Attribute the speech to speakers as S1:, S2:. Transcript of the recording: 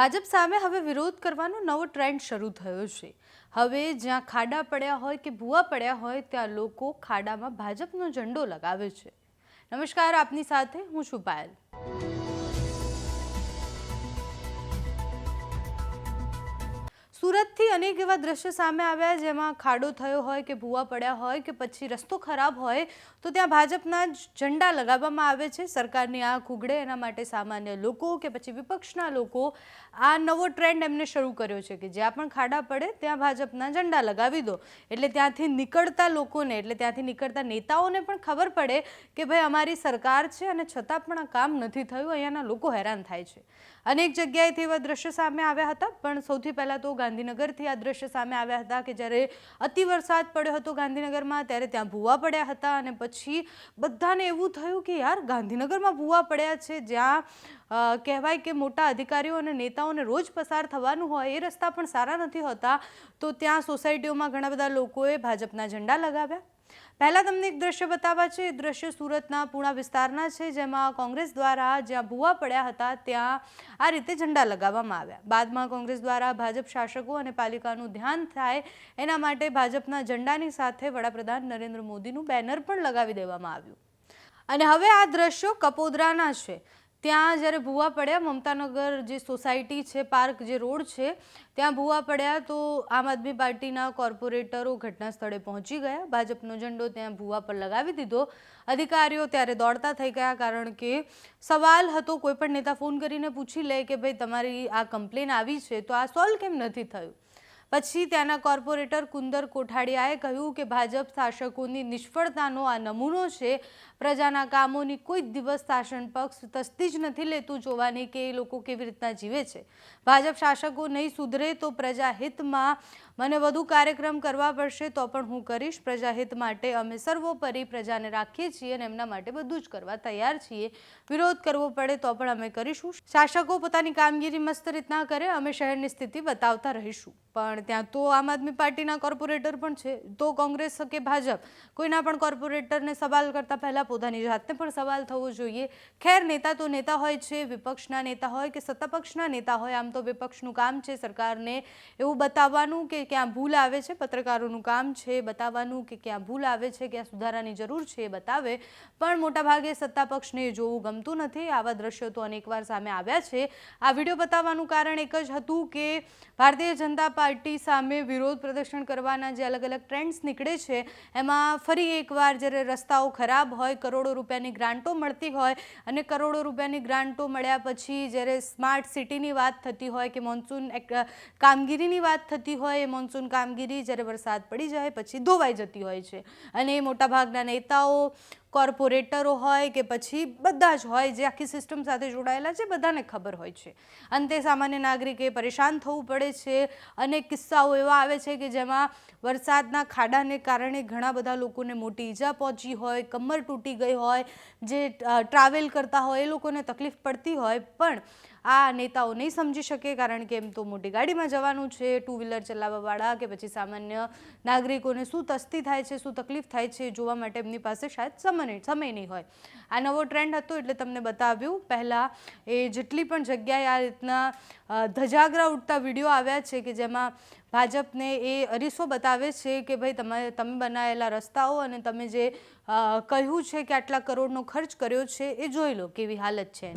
S1: ભાજપ સામે હવે વિરોધ કરવાનો નવો ટ્રેન્ડ શરૂ થયો છે. હવે જ્યાં ખાડા પડ્યા હોય કે ભૂવા પડ્યા હોય, ત્યાં લોકો ખાડામાં ભાજપનો ઝંડો લગાવે છે. નમસ્કાર, આપની સાથે હું છું પાયલ. સુરતથી અનેક એવા દ્રશ્યો સામે આવ્યા જેમાં ખાડો થયો હોય કે ભૂવા પડ્યા હોય કે પછી રસ્તો ખરાબ હોય તો ત્યાં ભાજપના જ ઝંડા લગાવવામાં આવે છે. સરકારની આંખ ઉઘડે એના માટે સામાન્ય લોકો કે પછી વિપક્ષના લોકો આ નવો ટ્રેન્ડ એમને શરૂ કર્યો છે કે જ્યાં પણ ખાડા પડે ત્યાં ભાજપના ઝંડા લગાવી દો. એટલે ત્યાંથી નીકળતા લોકોને, એટલે ત્યાંથી નીકળતા નેતાઓને પણ ખબર પડે કે ભાઈ અમારી સરકાર છે અને છતાં પણ આ કામ નથી થયું, અહીંયાના લોકો હેરાન થાય છે. અનેક જગ્યાએથી એવા દ્રશ્યો સામે આવ્યા હતા, પણ સૌથી પહેલાં તો ગાંધીનગરથી આ દ્રશ્ય સામે આવ્યા હતા કે જ્યારે અતિ વરસાદ પડ્યો હતો ગાંધીનગરમાં, ત્યારે ત્યાં ભૂવા પડ્યા હતા અને પછી બધાને એવું થયું કે યાર, ગાંધીનગરમાં ભૂવા પડ્યા છે, જ્યાં કહેવાય કે મોટા અધિકારીઓ અને નેતાઓને રોજ પસાર થવાનું હોય, એ રસ્તા પણ સારા નથી હોતા. તો ત્યાં સોસાયટીઓમાં ઘણા બધા લોકોએ ભાજપના ઝંડા લગાવ્યા. પહેલાં તમને એક દ્રશ્ય બતાવવા છે. એ દ્રશ્ય સુરતના પૂણા વિસ્તારના છે, જેમાં કોંગ્રેસ દ્વારા જ્યાં ભૂવા પડ્યા હતા, ત્યાં આ રીતે ઝંડા લગાવવામાં આવ્યા. બાદમાં કોંગ્રેસ દ્વારા ભાજપ શાસકો અને પાલિકાનું ધ્યાન થાય એના માટે ભાજપના ઝંડાની સાથે વડાપ્રધાન નરેન્દ્ર મોદીનું બેનર પણ લગાવી દેવામાં આવ્યું. અને હવે આ દ્રશ્યો કપોદરાના છે. ત્યાં જ્યારે ભૂવા પડ્યા, મમતાનગર જે સોસાયટી છે, પાર્ક જે રોડ છે, ત્યાં ભૂવા પડ્યા તો આમ આદમી પાર્ટીના કોર્પોરેટરો ઘટના સ્થળે પહોંચી ગયા. ભાજપનો ઝંડો ત્યાં ભૂવા પર લગાવી દીધો. અધિકારીઓ ત્યારે દોડતા થઈ ગયા કારણ કે સવાલ હતો, કોઈ પણ નેતા ફોન કરીને પૂછી લે કે, ભાઈ, તમારી આ કમ્પ્લેન આવી છે? તો આ સોલ્વ કેમ નથી થયું? પછી ત્યાંના કોર્પોરેટર કુંદર કોઠાડિયાએ કહ્યું કે ભાજપ શાસકોની નિષ્ફળતાનો આ નમૂનો છે. પ્રજાના કામોની કોઈ જ દિવસ શાસન પક્ષ તસ્તી જ નથી લેતું જોવાની કે એ લોકો કેવી રીતના જીવે છે. ભાજપ શાસકો નહીં સુધરે તો પ્રજાહિતમાં મને વધુ કાર્યક્રમ કરવા પડશે તો પણ હું કરીશ. પ્રજાહિત માટે અમે સર્વોપરી પ્રજાને રાખીએ છીએ અને એમના માટે બધું જ કરવા તૈયાર છીએ. વિરોધ કરવો પડે તો પણ અમે કરીશું. શાસકો પોતાની કામગીરી મસ્ત રીતના કરે, અમે શહેરની સ્થિતિ બતાવતા રહીશું. પણ ત્યાં તો આમ આદમી પાર્ટીના કોર્પોરેટર પણ છે. તો કોંગ્રેસ કે ભાજપ, કોઈના પણ કોર્પોરેટરને સવાલ કરતા પહેલાં પોતાની જાતને પણ સવાલ થવો જોઈએ. ખેર નેતા તો નેતા હોય છે, વિપક્ષના નેતા હોય કે સત્તાપક્ષના નેતા હોય, આમ તો વિપક્ષનું કામ છે સરકારને એવું બતાવવાનું કે ક્યાં ભૂલ આવે છે? પત્રકારોનું કામ છે બતાવવાનું કે ક્યાં ભૂલ આવે છે, ક્યાં સુધારાની જરૂર છે એ બતાવે. પણ મોટાભાગે સત્તા પક્ષને જોવું ગમતું નથી. આવા દ્રશ્યો તો અનેકવાર સામે આવ્યા છે. આ વીડિયો બતાવવાનું કારણ એક જ હતું કે ભારતીય જનતા પાર્ટી સામે વિરોધ પ્રદર્શન કરવાના જે અલગ અલગ ટ્રેન્ડ્સ નીકળે છે, એમાં ફરી એકવાર જ્યારે રસ્તાઓ ખરાબ હોય, કરોડો રૂપિયાની ગ્રાન્ટો મળતી હોય અને કરોડો રૂપિયાની ગ્રાન્ટો મળ્યા પછી જ્યારે સ્માર્ટ સિટીની વાત થતી હોય કે મોન્સૂન કામગીરીની વાત થતી હોય મોન્સૂન કામગીરી, જ્યારે વરસાદ પડી જાય પછી ધોવાઈ જતી હોય છે. અને મોટાભાગના નેતાઓ, કોર્પોરેટરો હોય કે પછી બધા જ હોય જે આખી સિસ્ટમ સાથે જોડાયેલા છે, બધાને ખબર હોય છે. અંતે સામાન્ય નાગરિકે પરેશાન થવું પડે છે. અનેક કિસ્સાઓ એવા આવે છે કે જેમાં વરસાદના ખાડાને કારણે ઘણા બધા લોકોને મોટી ઈજા પહોંચી હોય, કમર તૂટી ગઈ હોય, જે ટ્રાવેલ કરતા હોય એ લોકોને તકલીફ પડતી હોય. પણ આ નેતાઓ નહીં સમજી શકે કારણ કે એમ તો મોટી ગાડીમાં જવાનું છે ટુ વ્હીલર ચલાવવાવાળા કે પછી સામાન્ય નાગરિકોને શું તસ્તી થાય છે, શું તકલીફ થાય છે જોવા માટે એમની પાસે શાયદ સમય સમય નહીં હોય. આ નવો ટ્રેન્ડ હતો એટલે તમને બતાવ્યું. પહેલાં એ જેટલી પણ જગ્યાએ આ રીતના ધજાગરા ઉડતા વીડિયો આવ્યા છે કે જેમાં ભાજપને એ અરીસો બતાવે છે કે ભાઈ તમે તમે બનાવેલા રસ્તાઓ અને તમે જે કહ્યું છે કે આટલા કરોડનો ખર્ચ કર્યો છે એ જોઈ લો કેવી હાલત છે